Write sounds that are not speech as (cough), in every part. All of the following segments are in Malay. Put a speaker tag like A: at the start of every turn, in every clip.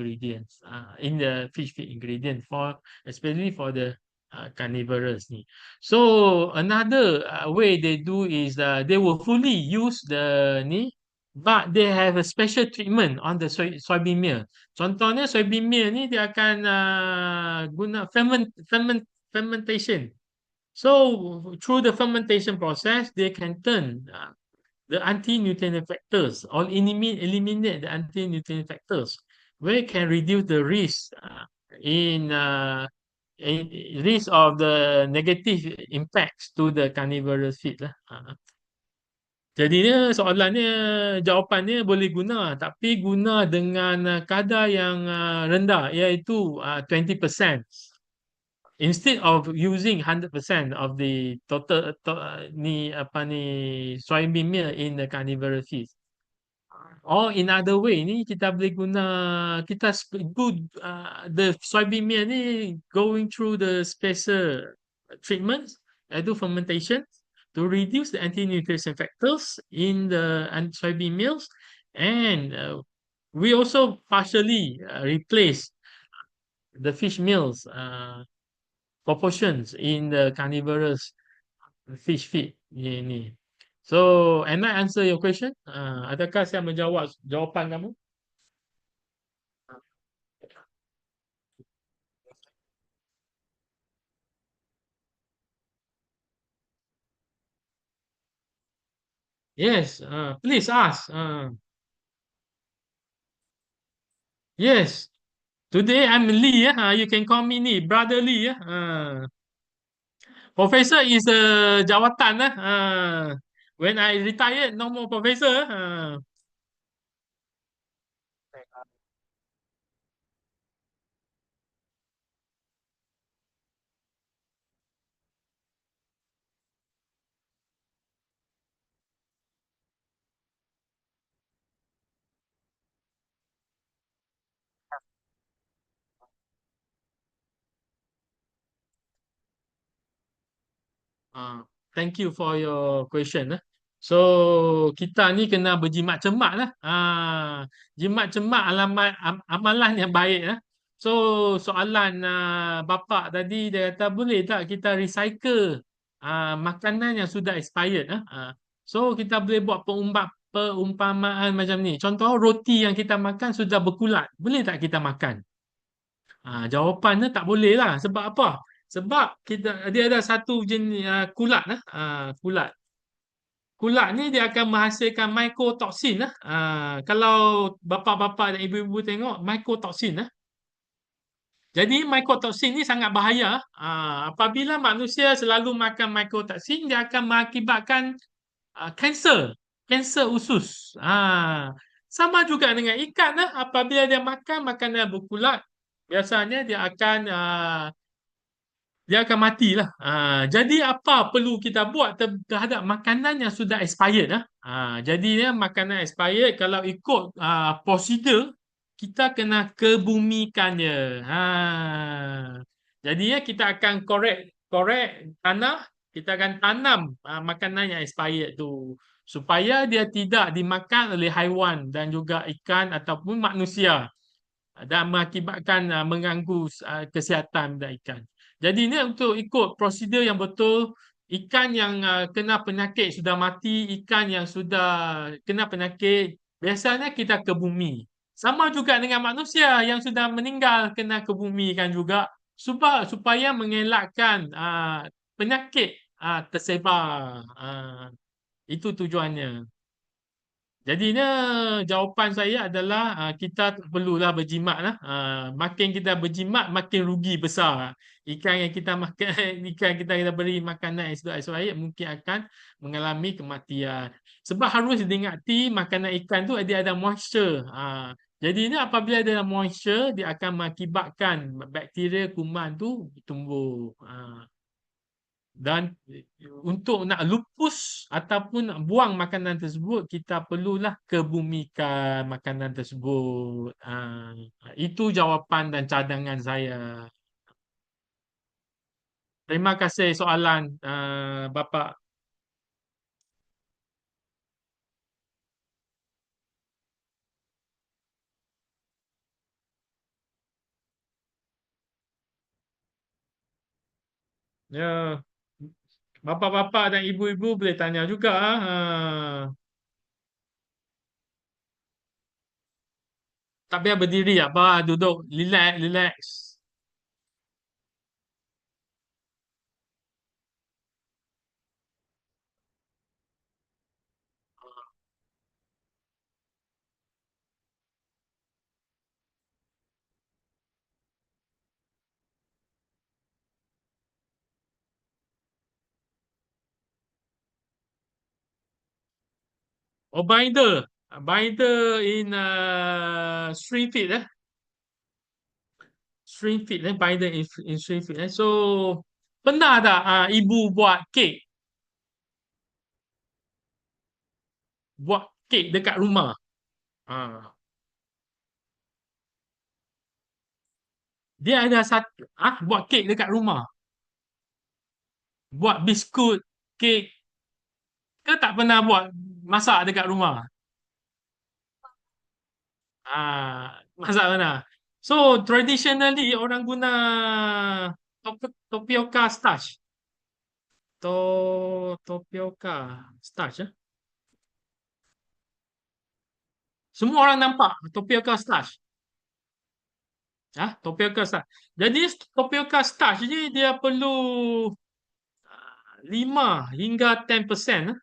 A: ingredients uh, in the fish feed ingredient for especially for the uh, carnivorous ni. So another uh, way they do is uh, they will fully use the ni but they have a special treatment on the soy, soybean meal. Contohnya soybean meal ni dia akan uh, guna ferment, ferment, fermentation. So through the fermentation process, they can turn uh, the anti-nutrient factors or eliminate, eliminate the anti-nutrient factors where can reduce the risk uh, in, uh, in risk of the negative impacts to the carnivorous feed lah. Uh. Jadinya soalannya jawapannya boleh guna tapi guna dengan uh, kadar yang uh, rendah iaitu uh, 20% instead of using 100% of the total to, ni apa ni soybean meal in the carnivorous feed. Or in other way ni kita boleh guna kita good uh, the soybean meal ni going through the special treatments iaitu fermentation to reduce the anti-nutrition factors in the soybean meals and uh, we also partially uh, replace the fish meals uh, proportions in the carnivorous fish feed ini. So, am I answer your question? Uh, adakah saya menjawab jawapan kamu? Yes, uh, please ask. Uh, yes, today I'm Lee. Uh, you can call me Lee, brother Lee. Uh, professor is a jawatan. Uh, when I retired, no more professor. Uh, Uh, thank you for your question. So kita ni kena berjimat cermat lah. Uh, jimat cermat alamat am, amalan yang baik lah. So soalan uh, bapa tadi dia kata boleh tak kita recycle uh, makanan yang sudah expired. Eh? Uh, so kita boleh buat peumbat, peumpamaan macam ni. Contoh roti yang kita makan sudah berkulat. Boleh tak kita makan? Uh, jawapannya tak boleh lah. Sebab apa? Sebab kita dia ada satu jenis uh, kulat lah. Uh, kulat. Kulat ni dia akan menghasilkan mycotoxin lah. Uh, kalau bapa-bapa dan ibu-ibu tengok mycotoxin lah. Jadi mycotoxin ni sangat bahaya. Uh, apabila manusia selalu makan mycotoxin dia akan mengakibatkan uh, kanser. Kanser usus. Uh, sama juga dengan ikan lah. Apabila dia makan makanan berkulat biasanya dia akan uh, dia akan matilah. Ha, jadi apa perlu kita buat terhadap makanan yang sudah expired? Ha? Ha, jadi ya, makanan expired kalau ikut uh, prosedur, kita kena kebumikannya. Ha, jadi ya, kita akan correct, correct tanah, kita akan tanam uh, makanan yang expired tu supaya dia tidak dimakan oleh haiwan dan juga ikan ataupun manusia dan mengakibatkan uh, mengganggu uh, kesihatan dan ikan. Jadi ini untuk ikut prosedur yang betul, ikan yang uh, kena penyakit sudah mati, ikan yang sudah kena penyakit, biasanya kita ke bumi. Sama juga dengan manusia yang sudah meninggal kena ke bumi kan juga supaya, supaya mengelakkan uh, penyakit uh, tersebar. Uh, itu tujuannya. Jadinya jawapan saya adalah uh, kita perlulah berjimat lah. Uh, makin kita berjimat makin rugi besar. Ikan yang kita makan, (laughs) ikan kita kita beri makanan yang sudah expired mungkin akan mengalami kematian. Sebab harus diingati makanan ikan tu dia ada moisture. Uh, jadi ini apabila dia ada moisture dia akan mengakibatkan bakteria kuman tu tumbuh. Uh, dan eh, untuk nak lupus ataupun nak buang makanan tersebut kita perlulah kebumikan makanan tersebut. Ha, itu jawapan dan cadangan saya. Terima kasih soalan ah, uh, bapa ya. yeah bapa-bapa dan ibu-ibu boleh tanya juga. Ha. Tak payah berdiri apa, duduk, relax, relax. Oh, binder. Binder in uh, string fit eh. String fit eh, binder in, in string fit eh. So, pernah tak ah, ibu buat kek? Buat kek dekat rumah? Ah. Dia ada satu, ah, buat kek dekat rumah. Buat biskut, kek. Ke tak pernah buat masak dekat rumah? Ah, masak pernah. So, traditionally orang guna top- tapioca starch. To tapioca starch eh. Semua orang nampak tapioca starch. Ah, tapioca starch. Jadi tapioca starch ni dia perlu ah, 5 hingga 10% eh,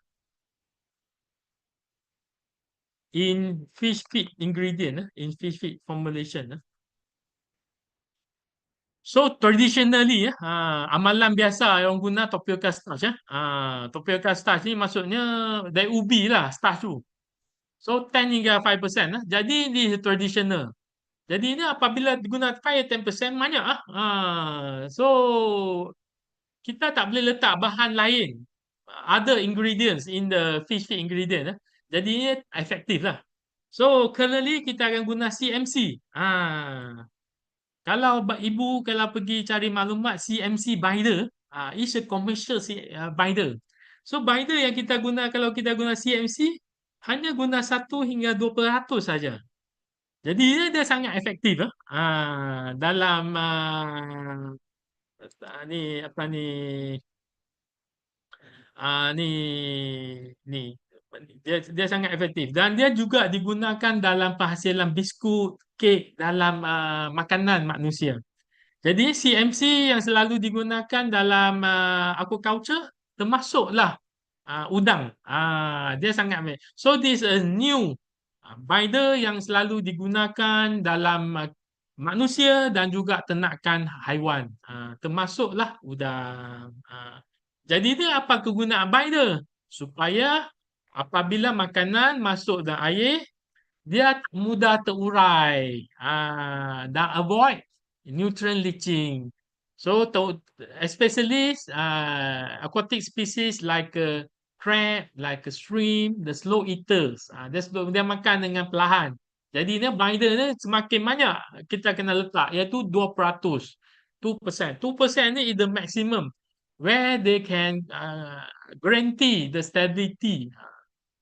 A: in fish feed ingredient eh, in fish feed formulation eh. So traditionally ah, amalan biasa orang guna tapioca starch. Ah, tapioca starch ni maksudnya dari ubi lah starch tu. So 10 hingga 5% eh. Jadi ni traditional. Jadi ni apabila digunakan 5 10% banyak ah. Ah, so kita tak boleh letak bahan lain other ingredients in the fish feed ingredient eh. Jadi efektif lah. So currently kita akan guna CMC. Ah, kalau ibu kalau pergi cari maklumat CMC binder, ah, is a commercial C- ah, binder. So binder yang kita guna kalau kita guna CMC hanya guna 1 hingga 2% saja. Jadi dia, dia sangat efektif ah. Ah, dalam ah, ni apa ni ah, ni ni dia dia sangat efektif dan dia juga digunakan dalam penghasilan biskut, kek dalam ah, makanan manusia. Jadi CMC yang selalu digunakan dalam uh, aquaculture termasuklah uh, udang. Uh, dia sangat baik. So this is a new uh, binder yang selalu digunakan dalam uh, manusia dan juga ternakan haiwan. Uh, termasuklah udang. Uh, jadi dia apa kegunaan binder? Supaya apabila makanan masuk dalam air, dia mudah terurai uh, dan avoid nutrient leaching. So, to, especially uh, aquatic species like a crab, like a shrimp, the slow eaters. Uh, dia, slow, dia makan dengan perlahan. Jadi dia binder ni semakin banyak kita kena letak iaitu 2%. 2%. 2% ni is the maximum where they can uh, guarantee the stability, uh,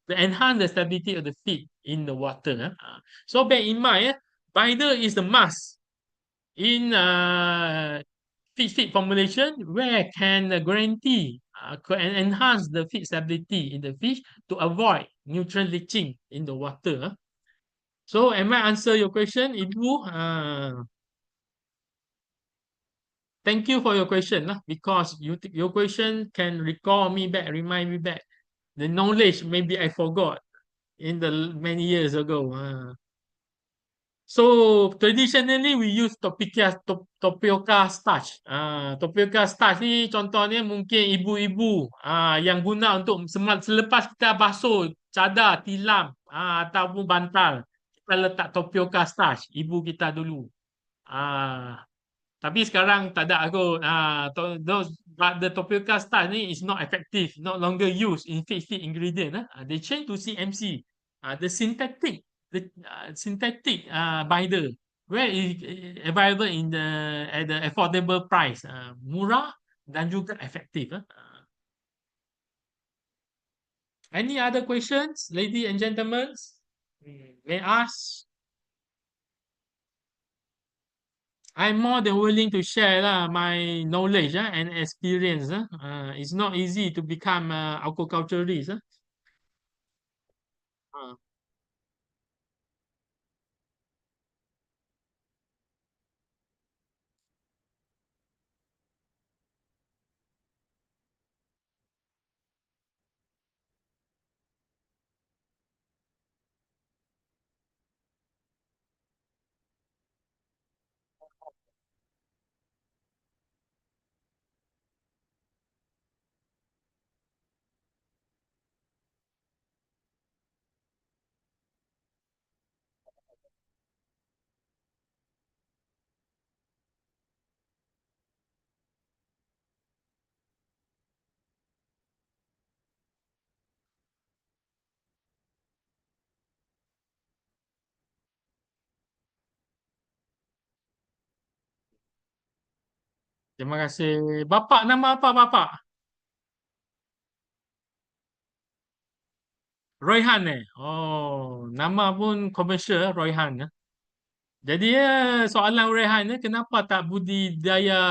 A: to enhance the stability of the feed in the water. Uh. So bear in mind, eh, binder is the must in uh, feed feed formulation where can guarantee uh, can enhance the feed stability in the fish to avoid nutrient leaching in the water. huh? So am I answer your question, Ibu? Uh, thank you for your question lah because you your question can recall me back, remind me back the knowledge maybe I forgot in the many years ago. Uh. So traditionally we use tapioca top, tapioca starch. Ah, tapioca starch ni contohnya mungkin ibu-ibu ah yang guna untuk selepas kita basuh cadar, tilam ah ataupun bantal, kita letak tapioca starch ibu kita dulu. Ah tapi sekarang tak ada aku ah to, those but the tapioca starch ni is not effective, not longer used in feed feed ingredient ah. Ah, They change to CMC. Ah the synthetic the uh, synthetic uh, binder where is uh, available in the at the affordable price uh, murah dan juga efektif uh. any other questions ladies and gentlemen may ask I'm more than willing to share lah my knowledge ah, and experience. ah. Uh, it's not easy to become uh, aquaculturist. ah. Terima kasih. Bapak nama apa bapak? Royhan eh? Oh, nama pun komersial Royhan. eh. Jadi ya soalan Rehan ni kenapa tak budidaya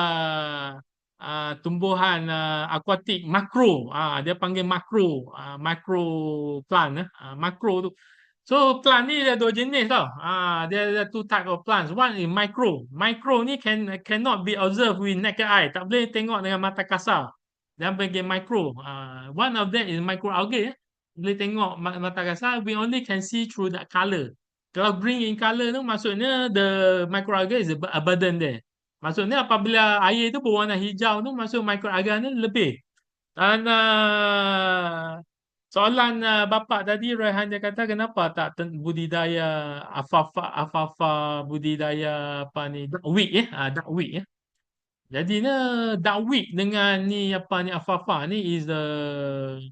A: uh, tumbuhan uh, akuatik makro? Ah dia panggil makro, uh, makro plant eh. Uh, makro tu. So plant ni ada dua jenis tau. Ah dia ada two type of plants. One is micro. Micro ni can cannot be observed with naked eye. Tak boleh tengok dengan mata kasar. Dia panggil micro. Ah one of them is microalgae eh. Boleh tengok ma- mata kasar. We only can see through that color. Kalau green in color tu maksudnya the microalgae is abundant there. Maksudnya apabila air tu berwarna hijau tu maksud microalgae ni lebih. Dan uh, soalan uh, bapa tadi Rehan dia kata kenapa tak budidaya afafa afafa budidaya apa ni duckweed eh ah duckweed eh. Jadinya duckweed dengan ni apa ni afafa ni is the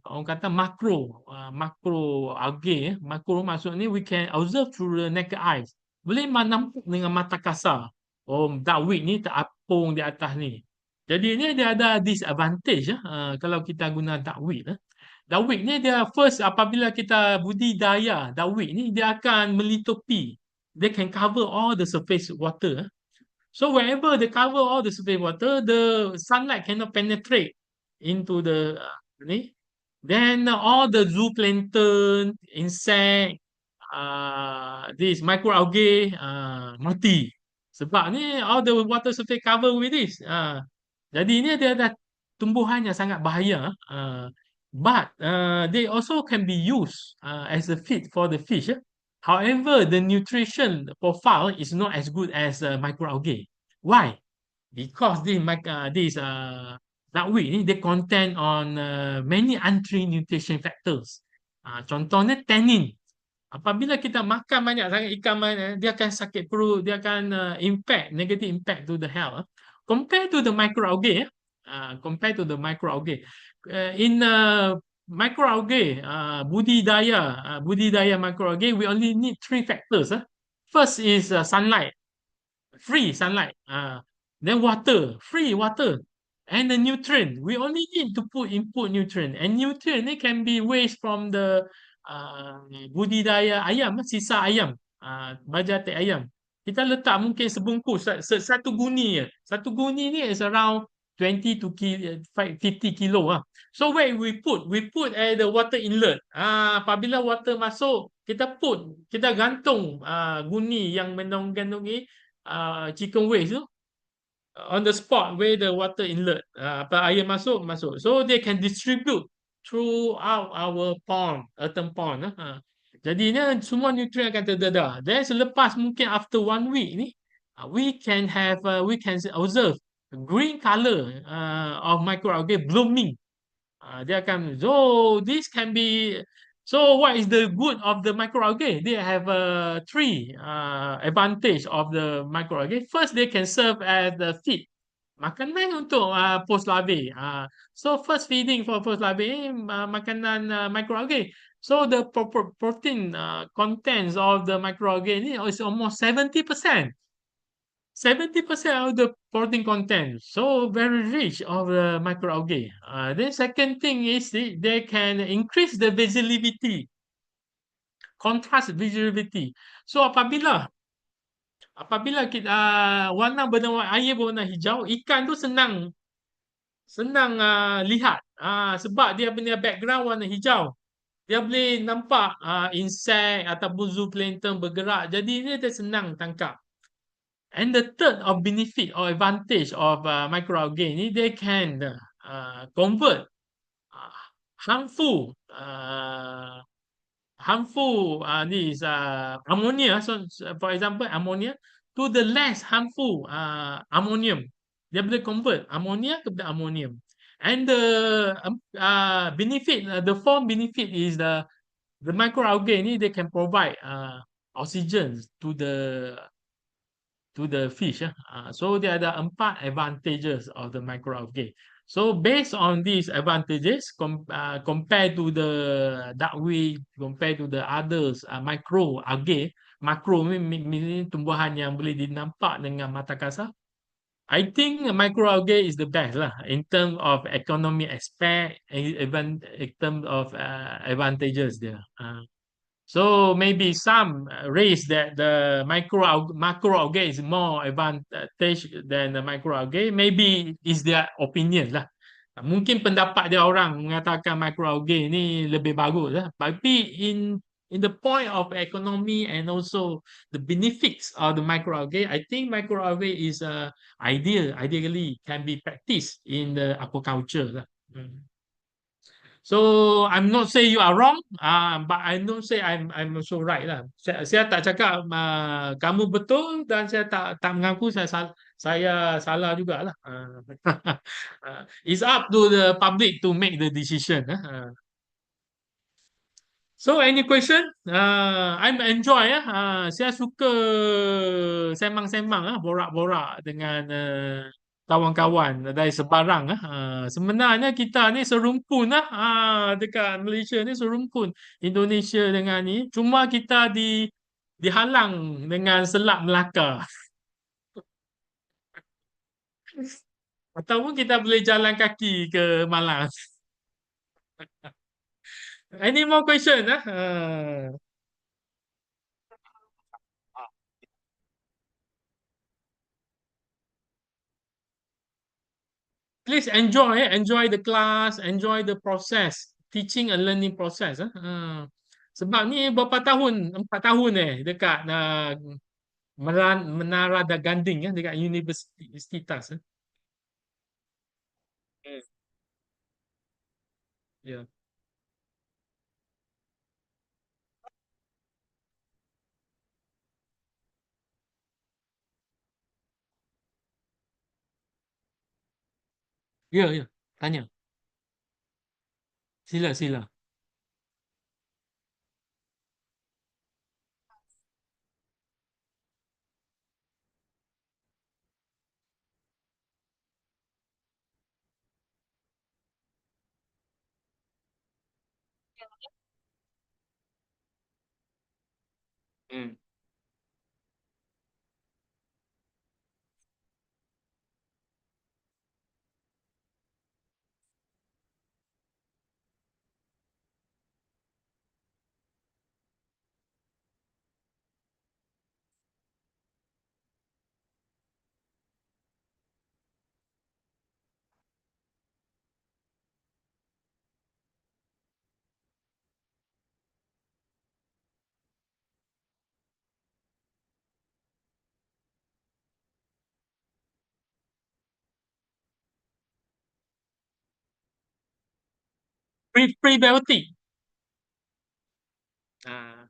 A: orang kata makro uh, makro algae eh. Makro maksud ni we can observe through the naked eyes. Boleh nampak dengan mata kasar. Oh duckweed ni terapung di atas ni. Jadi ni dia ada disadvantage eh, uh, kalau kita guna duckweed eh. Duckweed ni dia first apabila kita budidaya duckweed ni dia akan melitupi. They can cover all the surface water. So wherever they cover all the surface water, the sunlight cannot penetrate into the uh, ni. Then all the zooplankton, insect, uh, this microalgae uh, mati. Sebab ni all the water surface cover with this. Uh, jadi ni dia ada tumbuhan yang sangat bahaya. Uh, but uh, they also can be used uh, as a feed for the fish. eh. However, the nutrition profile is not as good as uh, microalgae. Why? Because mic- uh, this uh, duckweed ni they contain on uh, many entry nutrition factors. Uh, contohnya tannin. Apabila kita makan banyak sangat ikan mana, dia akan sakit perut, dia akan uh, impact negative impact to the health. Compared to the microalgae, uh, compared to the microalgae, uh, in uh, microalgae, uh, budidaya, uh, budidaya microalgae, we only need three factors. Uh. First is uh, sunlight, free sunlight. Uh, then water, free water. And the nutrient, we only need to put input nutrient. And nutrient ni can be waste from the uh, budidaya ayam, sisa ayam, uh, bajatik ayam. Kita letak mungkin sebungkus, sa- sa- satu guni. Satu guni ni is around 20 to ki- 50 kilo lah. So where we put? We put at the water inlet. Ah, apabila water masuk, kita put, kita gantung ah, guni yang mengandungi ah, chicken waste tu on the spot where the water inlet. Ah, apa air masuk, masuk. So they can distribute throughout our pond, earthen pond. ah. Ah. Jadinya semua nutrien akan terdedah. Then selepas mungkin after one week ni, ah, we can have, uh, we can observe green color uh, of microalgae blooming. Uh, dia akan, so this can be, so what is the good of the microalgae? They have uh, three uh, advantage of the microalgae. First, they can serve as the feed. Makanan untuk uh, post larvae. Uh, so first feeding for post larvae, uh, makanan uh, microalgae. So the pro pro- protein uh, contents of the microalgae ni is almost 70%. 70% of the protein content. So very rich of the microalgae. Uh, then second thing is the- they can increase the visibility, contrast visibility. So apabila apabila kita uh, warna berwarna air berwarna hijau, ikan tu senang senang uh, lihat uh, sebab dia punya background warna hijau. Dia boleh nampak uh, insect ataupun zooplankton bergerak. Jadi dia, dia senang tangkap. And the third of benefit or advantage of uh, microalgae they can uh, convert uh, harmful uh, harmful uh, this uh, ammonia. So, for example, ammonia to the less harmful uh, ammonium. Dia boleh convert ammonia kepada ammonium. And the um, uh, benefit, uh, the form benefit is the the microalgae they can provide uh, oxygen to the to the fish. Uh. so there are empat advantages of the microalgae. So based on these advantages, com uh, compared to the duckweed, compared to the others uh, microalgae, makro ni meaning tumbuhan yang boleh dinampak dengan mata kasar. I think microalgae is the best lah in terms of economic aspect, even in terms of uh, advantages there. Uh, so maybe some raise that the micro macroalgae is more advantage than the microalgae. Maybe is their opinion lah. Mungkin pendapat dia orang mengatakan microalgae ni lebih bagus lah. Tapi in in the point of economy and also the benefits of the microalgae, I think microalgae is uh, ideal, ideally can be practiced in the aquaculture. Mm. So I'm not say you are wrong, uh, but I don't say I'm I'm also right lah. Saya, saya tak cakap uh, kamu betul dan saya tak tak mengaku saya sal, saya salah juga lah. Uh, uh, (laughs) it's up to the public to make the decision. Uh. So any question? Uh, I'm enjoy ya. Uh, saya suka semang-semang ah, borak-borak dengan uh, kawan-kawan dari sebarang ah. Uh, sebenarnya kita ni serumpun ah uh, dekat Malaysia ni serumpun Indonesia dengan ni. Cuma kita di dihalang dengan Selat Melaka. (laughs) Ataupun kita boleh jalan kaki ke Malang. (laughs) Any more question? Ah? Uh. Please enjoy, eh? enjoy the class, enjoy the process, teaching and learning process. Eh? Uh. Sebab ni berapa tahun, empat tahun eh dekat uh, Menara Daganding eh, dekat Universitas. Eh? Hmm. Yeah. Ya, ya. Tanya. Sila, sila. Hmm. Pre prebiotic. Ah.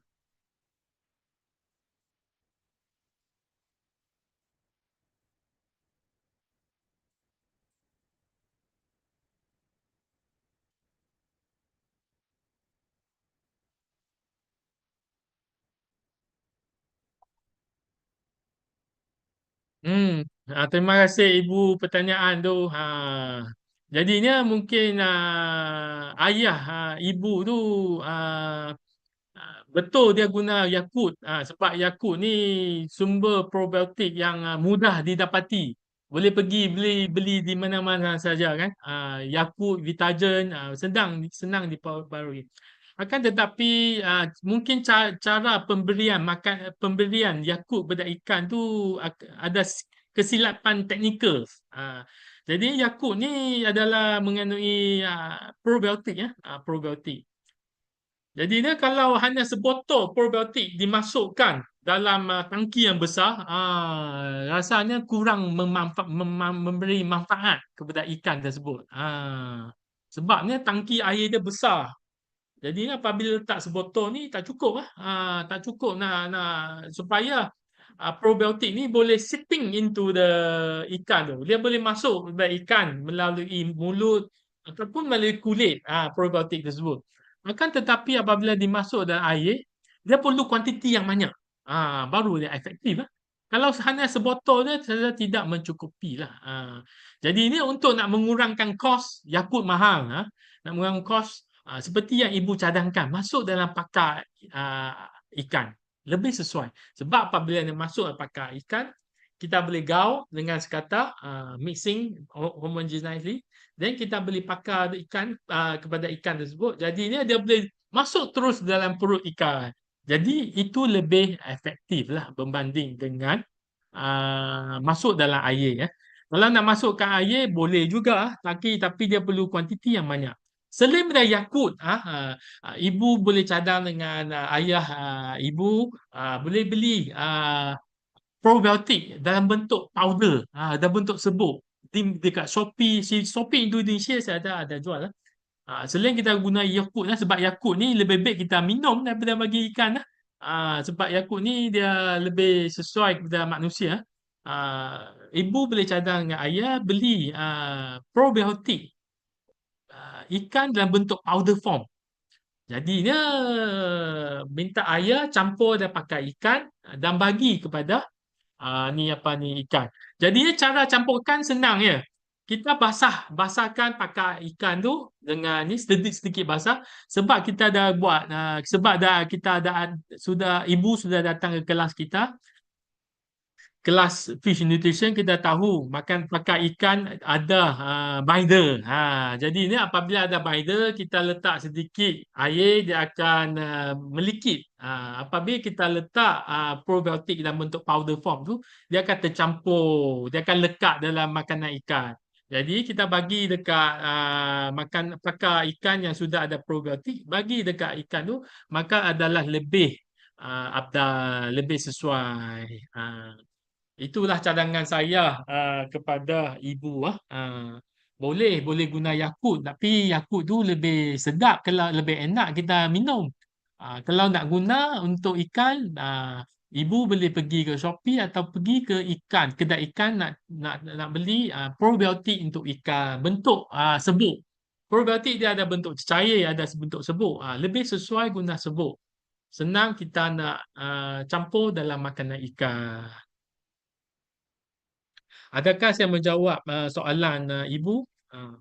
A: Hmm, ah, terima kasih Ibu pertanyaan tu. Ha. Jadinya mungkin uh, ayah, uh, ibu tu uh, uh, betul dia guna Yakult uh, sebab Yakult ni sumber probiotik yang uh, mudah didapati. Boleh pergi beli beli di mana-mana saja kan. Uh, Yakult, Vitagen, uh, senang senang diperbarui. Akan tetapi uh, mungkin cara, cara pemberian makan pemberian Yakult kepada ikan tu ada kesilapan teknikal. Uh, jadi Yakult ni adalah mengandungi uh, probiotik ya, uh, probiotik. Jadi dia kalau hanya sebotol probiotik dimasukkan dalam uh, tangki yang besar, uh, rasanya kurang memanfa- mem- memberi manfaat kepada ikan tersebut. Uh, sebabnya tangki air dia besar. Jadi apabila letak sebotol ni tak cukup lah. Uh, tak cukup nak, nak supaya uh, probiotik ni boleh sitting into the ikan tu. Dia boleh masuk kepada ikan melalui mulut ataupun melalui kulit uh, probiotik tersebut. Akan tetapi apabila dimasuk dalam air, dia perlu kuantiti yang banyak. Ha, baru dia efektif. Ha. Kalau hanya sebotol dia, saya tidak mencukupi lah. Ha. Jadi ini untuk nak mengurangkan kos, Yakult mahal. Ha. Nak mengurangkan kos, ha, seperti yang ibu cadangkan, masuk dalam pakar uh, ikan. Lebih sesuai. Sebab apabila dia masuk pakar ikan, kita boleh gaul dengan sekata uh, mixing homogeneously dan kita boleh pakar ikan uh, kepada ikan tersebut jadinya dia boleh masuk terus dalam perut ikan jadi itu lebih efektif lah berbanding dengan uh, masuk dalam air ya. Kalau nak masukkan air boleh juga tapi tapi dia perlu kuantiti yang banyak. Selain daripada Yakult, ah, uh, ibu boleh cadang dengan uh, ayah uh, ibu uh, boleh beli uh, probiotik dalam bentuk powder, ha, dalam bentuk serbuk. Di, dekat Shopee, si Shopee Indonesia saya ada ada jual lah. Ha, selain kita guna Yakult lah, sebab Yakult ni lebih baik kita minum daripada bagi ikan lah. Ha, sebab Yakult ni dia lebih sesuai kepada manusia. Ha, ibu boleh cadang dengan ayah beli uh, probiotik ikan dalam bentuk powder form. Jadi dia minta ayah campur dan pakai ikan dan bagi kepada uh, ni apa ni ikan. Jadi cara campurkan senang ya. Kita basah, basahkan pakai ikan tu dengan ni sedikit-sedikit basah sebab kita dah buat uh, sebab dah kita dah sudah ibu sudah datang ke kelas kita kelas fish nutrition kita tahu makan pakai ikan ada uh, binder. Ha, jadi ni apabila ada binder kita letak sedikit air dia akan uh, melikit. Ha, apabila kita letak uh, probiotik dalam bentuk powder form tu dia akan tercampur, dia akan lekat dalam makanan ikan. Jadi kita bagi dekat uh, makan pakai ikan yang sudah ada probiotik, bagi dekat ikan tu maka adalah lebih uh, abdal, lebih sesuai. Uh, Itulah cadangan saya uh, kepada ibu. Uh. boleh, boleh guna Yakult. Tapi Yakult tu lebih sedap kalau lebih enak kita minum. Uh, kalau nak guna untuk ikan, uh, ibu boleh pergi ke Shopee atau pergi ke ikan. Kedai ikan nak nak nak beli uh, probiotik untuk ikan. Bentuk uh, sebuk. Probiotik dia ada bentuk cair, ada bentuk sebuk. Uh, lebih sesuai guna sebuk. Senang kita nak uh, campur dalam makanan ikan. Adakah saya menjawab uh, soalan uh, ibu? Uh.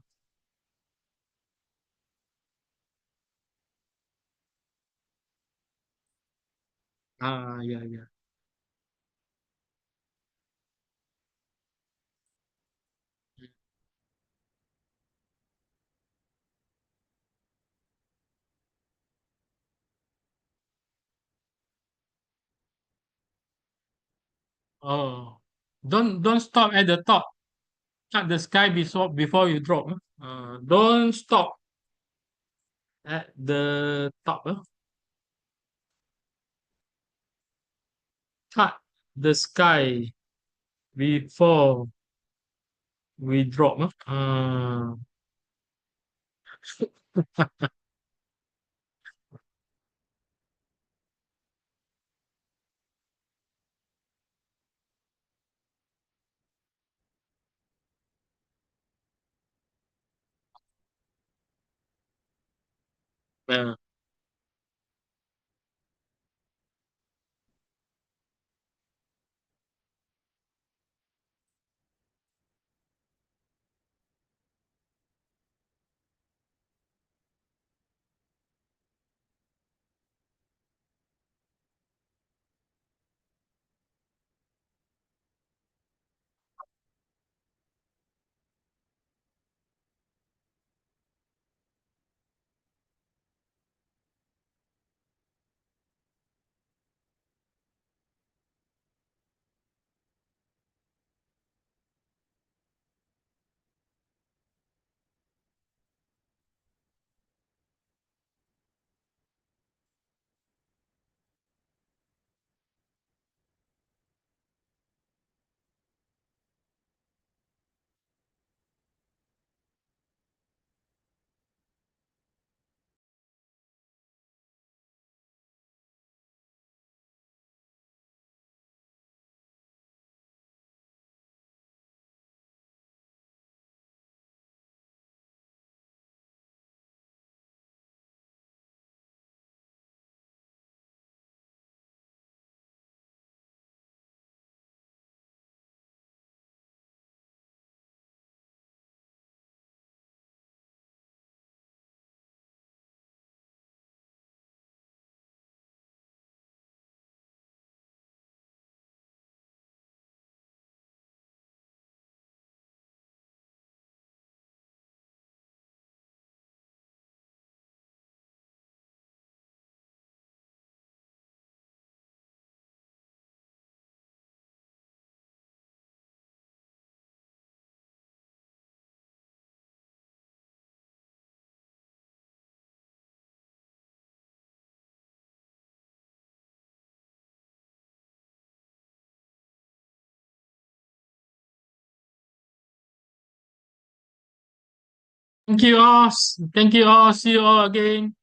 A: Ah, ya, ya. Oh, don't don't stop at the top. Cut the sky before before you drop. Uh, don't stop at the top. Uh. Cut the sky before we drop. Uh. (laughs) uh. Thank you all. Thank you all. See you all again.